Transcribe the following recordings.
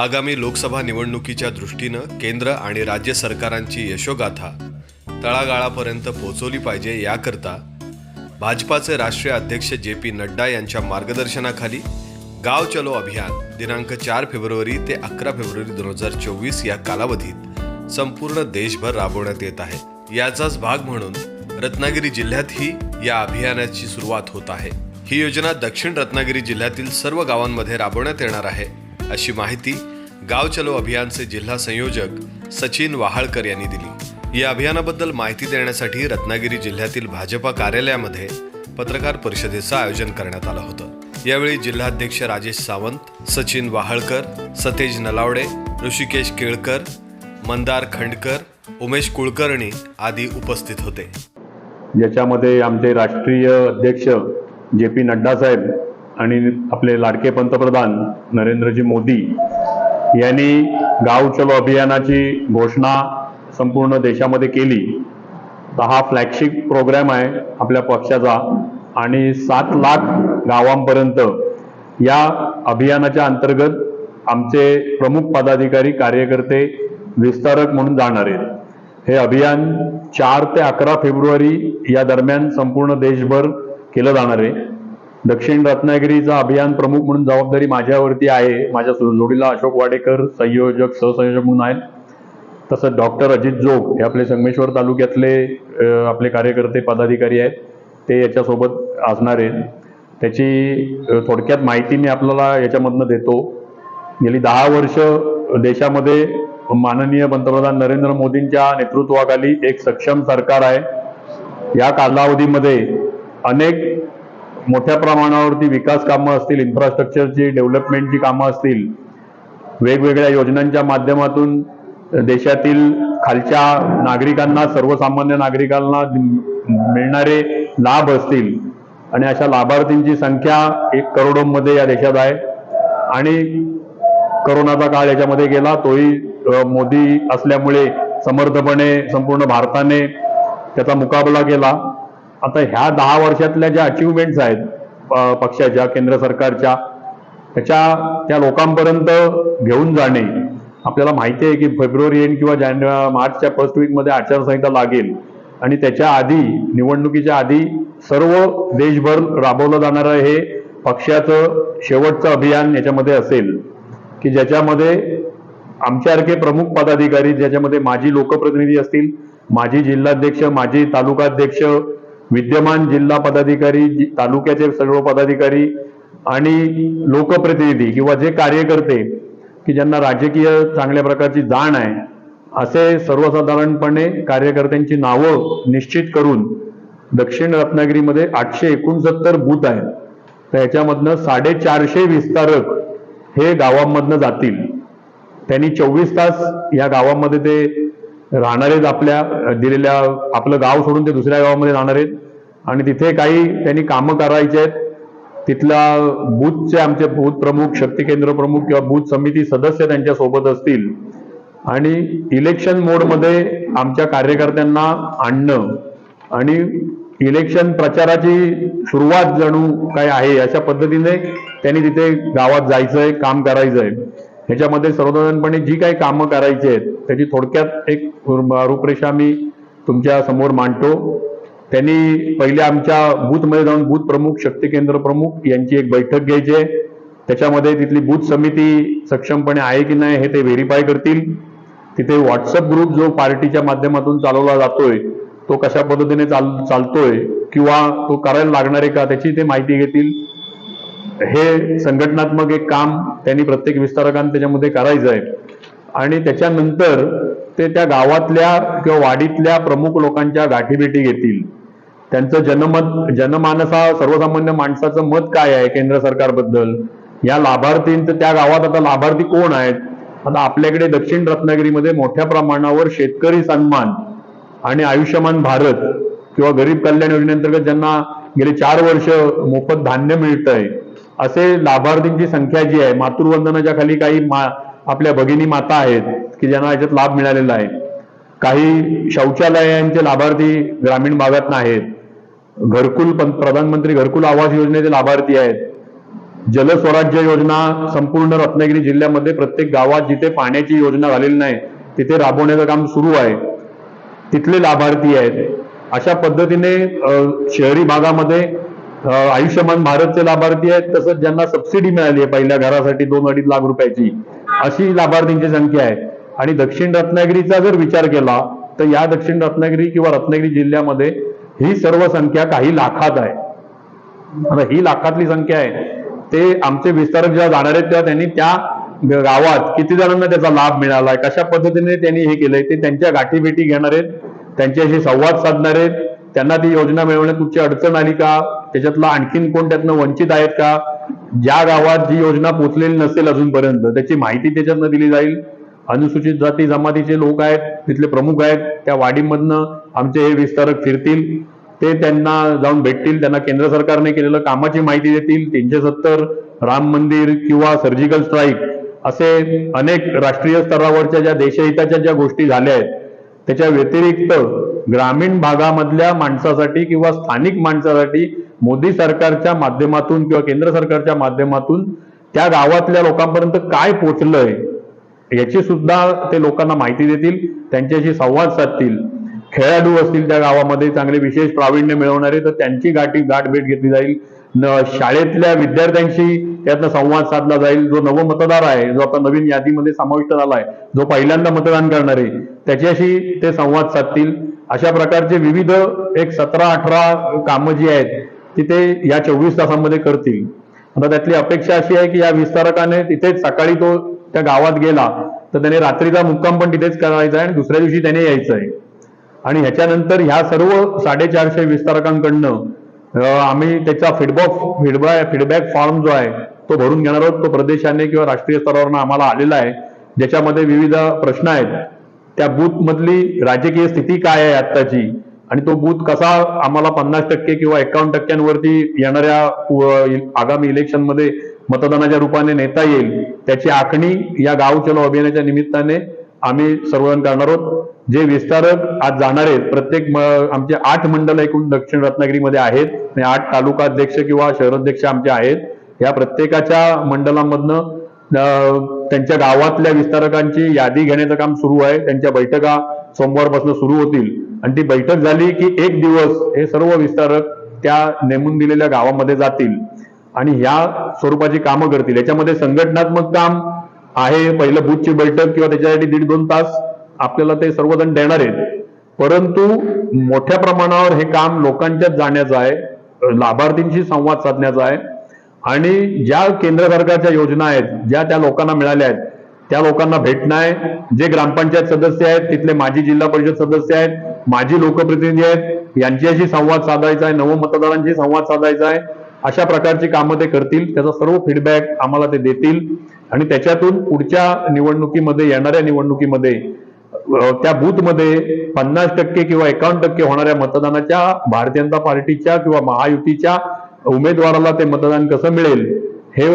आगामी लोकसभा निवडणुकीच्या दृष्टीनं केंद्र आणि राज्य सरकारांची यशोगाथा तळागाळापर्यंत पोहोचवली पाहिजे याकरता भाजपाचे राष्ट्रीय अध्यक्ष जे पी नड्डा यांच्या मार्गदर्शनाखाली गाव चलो अभियान दिनांक चार फेब्रुवारी ते अकरा फेब्रुवारी दोन हजार चोवीस या कालावधीत संपूर्ण देशभर राबवण्यात येत आहे. याचाच भाग म्हणून रत्नागिरी जिल्ह्यातही या अभियानाची सुरुवात होत आहे. ही योजना दक्षिण रत्नागिरी जिल्ह्यातील सर्व गावांमध्ये राबवण्यात येणार आहे. अशी माहिती गाव चलो अभियानचे जिल्हा संयोजक सचिन वहाळकर यांनी दिली. या अभियानाबद्दल माहिती देण्यासाठी रत्नागिरी जिल्ह्यातील भाजपा कार्यालयामध्ये पत्रकार परिषदेचं आयोजन करण्यात आलं होतं. यावेळी जिल्हाध्यक्ष राजेश सावंत सचिन वाहळकर सतेज नलावडे ऋषिकेश केळकर मंदार खंडकर उमेश कुलकर्णी आदी उपस्थित होते. ज्याच्यामध्ये आमचे राष्ट्रीय अध्यक्ष जे पी नड्डा साहेब आणि आपले लाडके पंतप्रधान नरेंद्रजी मोदी यांनी गाव चलो अभियानाची घोषणा संपूर्ण देशामध्ये केली. तर हा फ्लॅगशिप प्रोग्राम आहे आपल्या पक्षाचा. आणि सात लाख गावांपर्यंत या अभियानाच्या अंतर्गत आमचे प्रमुख पदाधिकारी कार्यकर्ते विस्तारक म्हणून जाणार आहेत. हे अभियान चार ते अकरा फेब्रुवारी या दरम्यान संपूर्ण देशभर केलं जाणार आहे. दक्षिण रत्नागिरीचा अभियान प्रमुख म्हणून जबाबदारी माझ्यावरती आहे. माझ्या जोडीला अशोक वाडेकर संयोजक सहसंयोजक म्हणून आहेत. तसंच डॉक्टर अजित जोग हे आपले संगमेश्वर तालुक्यातले आपले कार्यकर्ते पदाधिकारी आहेत. ते याच्यासोबत असणार आहेत. त्याची थोडक्यात माहिती मी आपल्याला याच्यामधनं देतो. गेली दहा वर्ष देशामध्ये माननीय पंतप्रधान नरेंद्र मोदींच्या नेतृत्वाखाली एक सक्षम सरकार आहे. या कालावधीमध्ये अनेक मोठ्या प्रमाणावरती विकास कामं असतील इन्फ्रास्ट्रक्चरची डेव्हलपमेंटची कामं असतील वेगवेगळ्या योजनांच्या माध्यमातून देशातील खालच्या नागरिकांना सर्वसामान्य नागरिकांना मिळणारे लाभ असतील. आणि अशा लाभार्थींची संख्या एक करोडोमध्ये या देशात आहे. आणि करोनाचा काळ याच्यामध्ये गेला तोही मोदी असल्यामुळे समर्थपणे संपूर्ण भारताने त्याचा मुकाबला केला. आता ह्या दहा वर्षातल्या ज्या अचिव्हमेंट्स आहेत प- पक्षाच्या केंद्र सरकारच्या त्याच्या त्या लोकांपर्यंत घेऊन जाणे आपल्याला माहिती आहे की फेब्रुवारी एंड किंवा जानेवारी मार्चच्या फर्स्ट वीकमध्ये आचारसंहिता लागेल. आणि त्याच्या आधी निवडणुकीच्या आधी सर्व देशभर राबवलं जाणारं हे पक्षाचं शेवटचं अभियान याच्यामध्ये असेल. की ज्याच्यामध्ये आमच्यासारखे प्रमुख पदाधिकारी ज्याच्यामध्ये माजी लोकप्रतिनिधी असतील माजी जिल्हाध्यक्ष माजी तालुकाध्यक्ष विद्यमान जिल्हा पदाधिकारी तालुक्याचे सर्व पदाधिकारी आणि लोकप्रतिनिधी किंवा जे कार्यकर्ते की ज्यांना राजकीय चांगल्या प्रकारची जाण आहे असे सर्वसाधारणपणे कार्यकर्त्यांची नावं निश्चित करून दक्षिण रत्नागिरीमध्ये आठशे एकोणसत्तर बूथ आहेत. तर याच्यामधनं साडेचारशे विस्तारक हे गावांमधनं जातील. त्यांनी चोवीस तास या गावामध्ये ते राहणारेच आपल्या दिलेल्या आपलं गाव सोडून ते दुसऱ्या गावामध्ये राहणार आहेत आणि तिथे काही त्यांनी कामं करायचे आहेत. तिथल्या बूथचे आमचे बूथ प्रमुख शक्ती केंद्र प्रमुख किंवा बूथ समिती सदस्य त्यांच्यासोबत असतील. आणि इलेक्शन मोडमध्ये आमच्या कार्यकर्त्यांना आणणं आणि इलेक्शन प्रचाराची सुरुवात जणू काय आहे अशा पद्धतीने त्यांनी तिथे गावात जायचंय काम करायचंय. ह्याच्यामध्ये सर्वसाधारणपणे जी काही कामं करायची आहेत त्याची थोडक्यात एक रूपरेषा मी तुमच्यासमोर मांडतो. त्यांनी पहिले आमच्या बूथमध्ये जाऊन बूथ प्रमुख शक्ती केंद्र प्रमुख यांची एक बैठक घ्यायची आहे. त्याच्यामध्ये तिथली बूथ समिती सक्षमपणे आहे की नाही हे ते व्हेरीफाय करतील. तिथे व्हॉट्सअप ग्रुप जो पार्टीच्या माध्यमातून चालवला जातोय तो कशा पद्धतीने चाल चालतोय किंवा तो करायला लागणार आहे का त्याची ते माहिती घेतील. हे संघटनात्मक एक काम त्यांनी प्रत्येक विस्तारकांनी त्याच्यामध्ये करायचं आहे. आणि त्याच्यानंतर ते त्या गावातल्या किंवा वाडीतल्या प्रमुख लोकांच्या गाठीभेटी घेतील. त्यांचं जनमत जनमानसा सर्वसामान्य माणसाचं मत काय आहे केंद्र सरकारबद्दल? या लाभार्थींचं त्या गावात आता लाभार्थी कोण आहेत? आता आपल्याकडे दक्षिण रत्नागिरीमध्ये मोठ्या प्रमाणावर शेतकरी सन्मान आणि आयुष्यमान भारत किंवा गरीब कल्याण योजनेअंतर्गत ज्यांना गेले चार वर्ष मोफत धान्य मिळतंय असे लाभार्थींची संख्या जी आहे मातृवंदनाच्या खाली काही मा आपल्या भगिनी माता आहेत की ज्यांना याच्यात लाभ मिळालेला आहे. काही शौचालयांचे लाभार्थी ग्रामीण भागात आहेत घरकुल प्रधानमंत्री घरकुल आवास योजनेचे लाभार्थी आहेत. जलस्वराज्य योजना संपूर्ण रत्नागिरी जिल्ह्यामध्ये प्रत्येक गावात जिथे पाण्याची योजना झालेली नाही तिथे राबवण्याचं काम सुरू आहे. तिथले लाभार्थी आहेत. अशा पद्धतीने शहरी भागामध्ये आयुष्यमान भारतचे लाभार्थी आहेत तसंच ज्यांना सबसिडी मिळाली आहे पहिल्या घरासाठी दोन अडीच लाख रुपयाची अशी लाभार्थींची संख्या आहे. आणि दक्षिण रत्नागिरीचा जर विचार केला तर या दक्षिण रत्नागिरी किंवा रत्नागिरी जिल्ह्यामध्ये ही सर्व संख्या काही लाखात आहे. आता ही लाखातली संख्या आहे. ते आमचे विस्तारक जेव्हा जाणार आहेत तेव्हा त्यांनी त्या गावात किती जणांना त्याचा लाभ मिळाला आहे कशा पद्धतीने त्यांनी हे केलंय ते त्यांच्या गाठीभेटी घेणार आहेत त्यांच्याशी संवाद साधणार आहेत त्यांना ती योजना मिळवण्यात कुठची अडचण आली का? त्याच्यातला आणखीन कोण त्यातनं वंचित आहेत का? ज्या गावात जी योजना पोचलेली नसेल अजूनपर्यंत त्याची माहिती त्याच्यातनं दिली जाईल. अनुसूचित जाती जमातीचे लोक आहेत तिथले प्रमुख आहेत त्या वाडीमधनं आमचे हे विस्तारक फिरतील. ते त्यांना जाऊन भेटतील त्यांना केंद्र सरकारने केलेलं कामाची माहिती देतील. तीनशे सत्तर राम मंदिर किंवा सर्जिकल स्ट्राईक असे अनेक राष्ट्रीय स्तरावरच्या ज्या देशहिताच्या ज्या गोष्टी झाल्या आहेत त्याच्या व्यतिरिक्त ग्रामीण भागामधल्या माणसासाठी किंवा स्थानिक माणसासाठी मोदी सरकारच्या माध्यमातून किंवा केंद्र सरकारच्या माध्यमातून त्या गावातल्या लोकांपर्यंत काय पोचलंय याची सुद्धा ते लोकांना माहिती देतील त्यांच्याशी संवाद साधतील. खेळाडू असतील त्या गावामध्ये चांगले विशेष प्रावीण्य मिळवणारे तर त्यांची गाठी गाठ भेट घेतली जाईल. न शाळेतल्या विद्यार्थ्यांशी त्यातनं संवाद साधला जाईल. जो नव मतदार आहे जो आता नवीन यादीमध्ये समाविष्ट झाला आहे जो पहिल्यांदा मतदान करणार आहे त्याच्याशी ते संवाद साधतील. अशा प्रकारचे विविध एक सतरा अठरा कामं जी आहेत ती ते या चोवीस तासांमध्ये करतील. आता त्यातली अपेक्षा अशी आहे की या विस्तारकाने तिथेच सकाळी तो त्या गावात गेला तर त्याने रात्रीचा मुक्काम पण तिथेच करायचा आहे आणि दुसऱ्या दिवशी त्याने यायचं आहे आणि ह्याच्यानंतर ह्या सर्व साडेचारशे विस्तारकांकडनं आम्ही त्याचा फीडबॅक फीडबॅक फीडबॅक फॉर्म जो आहे तो भरून घेणार आहोत. तो प्रदेशाने किंवा राष्ट्रीय स्तरावरनं आम्हाला आलेला आहे. ज्याच्यामध्ये विविध प्रश्न आहेत. त्या बूथमधली राजकीय स्थिती काय आहे आत्ताची? आणि तो बूथ कसा आम्हाला पन्नास टक्के किंवा एकावन्न टक्क्यांवरती येणाऱ्या आगामी इलेक्शनमध्ये मतदानाच्या रूपाने नेता येईल त्याची आखणी या गाव चलो अभियानाच्या निमित्ताने आम्ही सर्वजण करणार आहोत. जे विस्तारक आज जाणार आहेत प्रत्येक आमचे आठ मंडल एकूण दक्षिण रत्नागिरीमध्ये आहेत. आणि आठ तालुका अध्यक्ष किंवा शहराध्यक्ष आमचे आहेत. या प्रत्येकाच्या मंडलामधनं त्यांच्या गावातल्या विस्तारकांची यादी घेण्याचं काम सुरू आहे. त्यांच्या बैठका सोमवारपासून सुरू होतील. आणि ती बैठक झाली की एक दिवस हे सर्व विस्तारक त्या नेमून दिलेल्या गावामध्ये जातील. आणि ह्या स्वरूपाची कामं करतील. याच्यामध्ये संघटनात्मक काम आहे पहिलं बूथची बैठक किंवा त्याच्यासाठी दीड दोन तास आपल्याला ते सर्वजण देणार आहेत. परंतु मोठ्या प्रमाणावर हे काम लोकांच्यात जाण्याचं आहे लाभार्थींशी संवाद साधण्याचा आहे. आणि ज्या केंद्र सरकारच्या योजना आहेत ज्या त्या लोकांना मिळाल्या आहेत त्या लोकांना भेटणं आहे. जे ग्रामपंचायत सदस्य आहेत तिथले माजी जिल्हा परिषद सदस्य आहेत माजी लोकप्रतिनिधी आहेत यांच्याशी संवाद साधायचा आहे नवमतदारांशी संवाद साधायचा आहे. अशा प्रकारची कामं ते करतील त्याचा सर्व फीडबॅक आम्हाला ते देतील. आणि त्याच्यातून पुढच्या निवडणुकीमध्ये येणाऱ्या निवडणुकीमध्ये त्या बूथमध्ये पन्नास टक्के किंवा एकावन्न टक्के होणाऱ्या मतदानाच्या भारतीय जनता पार्टीच्या किंवा महायुतीच्या उमेदवाराला ते मतदान कसं मिळेल हे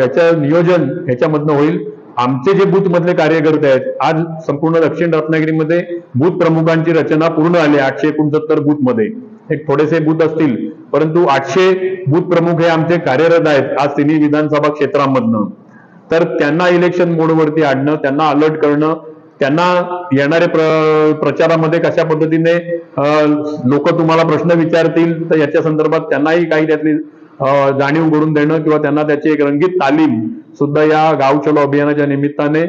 याचं नियोजन ह्याच्यामधनं होईल. आमचे जे बूथ मधले कार्यकर्ते आहेत आज संपूर्ण दक्षिण रत्नागिरीमध्ये बूथ प्रमुखांची रचना पूर्ण आली आठशे एकोणसत्तर बूथमध्ये एक थोडेसे बूथ असतील परंतु आठशे बूथ प्रमुख हे आमचे कार्यरत आहेत आज तिन्ही विधानसभा क्षेत्रामधनं. तर त्यांना इलेक्शन मोडवरती आणणं त्यांना अलर्ट करणं त्यांना येणारे प्र प्रचारामध्ये कशा पद्धतीने लोक तुम्हाला प्रश्न विचारतील तर याच्या संदर्भात त्यांनाही काही त्यातली जाणीव करून देणं किंवा त्यांना त्याची एक रंगीत तालीम सुद्धा या गाव चलो अभियानाच्या निमित्ताने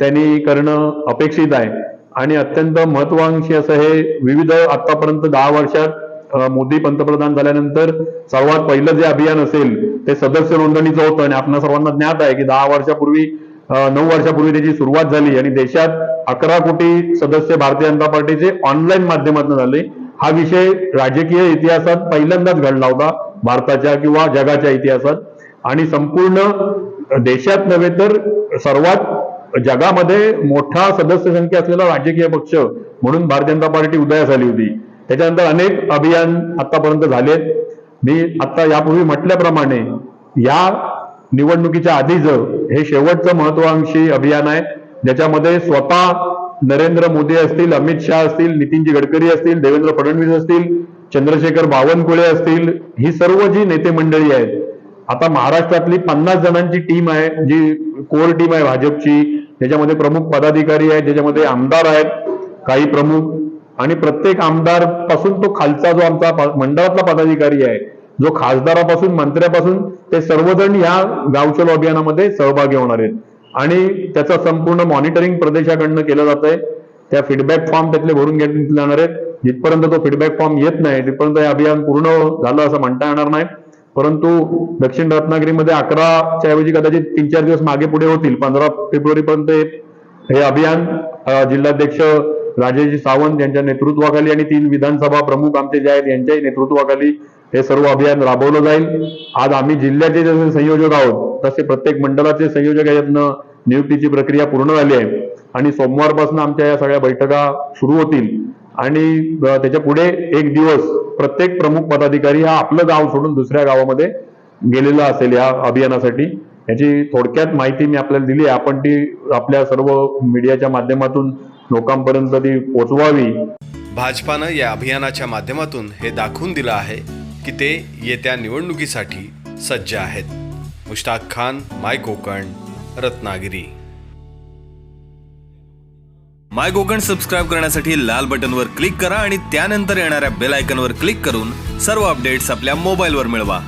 त्यांनी करणं अपेक्षित आहे. आणि अत्यंत महत्वाकांक्षी असं हे विविध आतापर्यंत दहा वर्षात मोदी पंतप्रधान झाल्यानंतर सर्वात पहिलं जे अभियान असेल ते सदस्य नोंदणीचं होतं आणि आपल्या सर्वांना ज्ञात आहे की दहा वर्षापूर्वी नऊ वर्षापूर्वी त्याची सुरुवात झाली आणि देशात अकरा कोटी सदस्य भारतीय जनता पार्टीचे ऑनलाईन माध्यमातून झाले. हा विषय राजकीय इतिहासात पहिल्यांदाच घडला होता भारताच्या किंवा जगाच्या इतिहासात. आणि संपूर्ण देशात नव्हे तर सर्वात जगामध्ये मोठा सदस्य संख्या असलेला राजकीय पक्ष म्हणून भारतीय जनता पार्टी उदयास आली होती. त्याच्यानंतर अनेक अभियान आतापर्यंत झालेत. मी आता यापूर्वी म्हटल्याप्रमाणे या निवडणुकीच्या आधीच हे शेवटचं महत्वाकांक्षी अभियान आहे. ज्याच्यामध्ये स्वतः नरेंद्र मोदी असतील अमित शहा असतील नितीनजी गडकरी असतील देवेंद्र फडणवीस असतील चंद्रशेखर बावनकुळे असतील ही सर्व जी नेते मंडळी आहेत आता महाराष्ट्रातली पन्नास जणांची टीम आहे जी कोर टीम आहे भाजपची ज्याच्यामध्ये प्रमुख पदाधिकारी आहेत ज्याच्यामध्ये आमदार आहेत काही प्रमुख आणि प्रत्येक आमदारपासून तो खालचा जो आमचा मंडळातला पदाधिकारी आहे जो खासदारापासून मंत्र्यापासून ते सर्वजण या गावचलो अभियानामध्ये सहभागी होणार आहेत. आणि त्याचं संपूर्ण मॉनिटरिंग प्रदेशाकडनं केलं जात आहे. त्या फीडबॅक फॉर्म त्यातले भरून घेतले जाणार आहेत. जिथपर्यंत तो फीडबॅक फॉर्म येत नाही तिथपर्यंत हे अभियान पूर्ण झालं असं म्हणता येणार नाही. परंतु दक्षिण रत्नागिरीमध्ये अकराच्या ऐवजी कदाचित तीन चार दिवस मागे पुढे होतील. पंधरा फेब्रुवारी पर्यंत हे अभियान जिल्हाध्यक्ष राजेजी सावंत यांच्या नेतृत्वाखाली आणि तीन विधानसभा प्रमुख आमचे जे आहेत यांच्याही नेतृत्वाखाली हे सर्व अभियान राबवलं जाईल. आज आम्ही जिल्ह्याचे जसे संयोजक आहोत तसे प्रत्येक मंडळाचे संयोजक यातनं नियुक्तीची प्रक्रिया पूर्ण झाली आहे. आणि सोमवारपासून आमच्या या सगळ्या बैठका सुरू होतील. आणि त्याच्या पुढे एक दिवस प्रत्येक प्रमुख पदाधिकारी हा आपलं गाव सोडून दुसऱ्या गावामध्ये गेलेला असेल या अभियानासाठी. याची थोडक्यात माहिती मी आपल्याला दिली आहे. आपण ती आपल्या सर्व मीडियाच्या माध्यमातून लोकांपर्यंत ती पोचवावी. भाजपानं या अभियानाच्या माध्यमातून हे दाखवून दिलं आहे की ते येत्या निवडणुकीसाठी सज्ज आहेत. Mushtaq Khan my Konkan Ratnagiri. My Konkan subscribe करण्यासाठी लाल बटनवर क्लिक करा आणि त्यानंतर येणाऱ्या बेल आयकॉनवर क्लिक करून सर्व अपडेट्स आपल्या मोबाईलवर मिळवा.